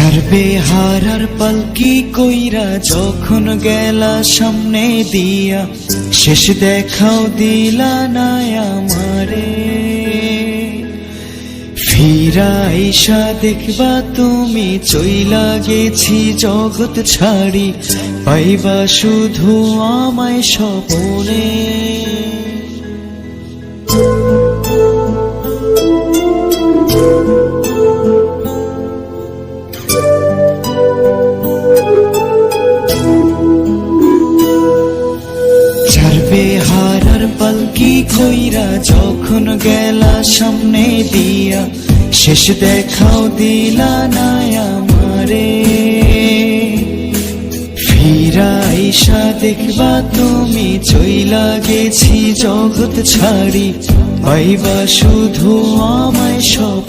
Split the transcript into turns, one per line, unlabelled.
চারবে হারার পালকি কইরা যখন গেলা সামনে দিয়া, শেষ দেখাও দিলা না আমারে। ফিরা ঈশা, দেখবা তুমি চইলা গেছি জগৎ ছাড়ি, পাইবা শুধু আমায় স্বপনে। যখন গেলা সামনে দিয়া, শেষ দেখাও দিলা না আমারে ফিরা ঈশা, দেখবা তুমি চইলা গেছি জগৎ ছাড়ি, পাইবা শুধু আমায় স্বপনে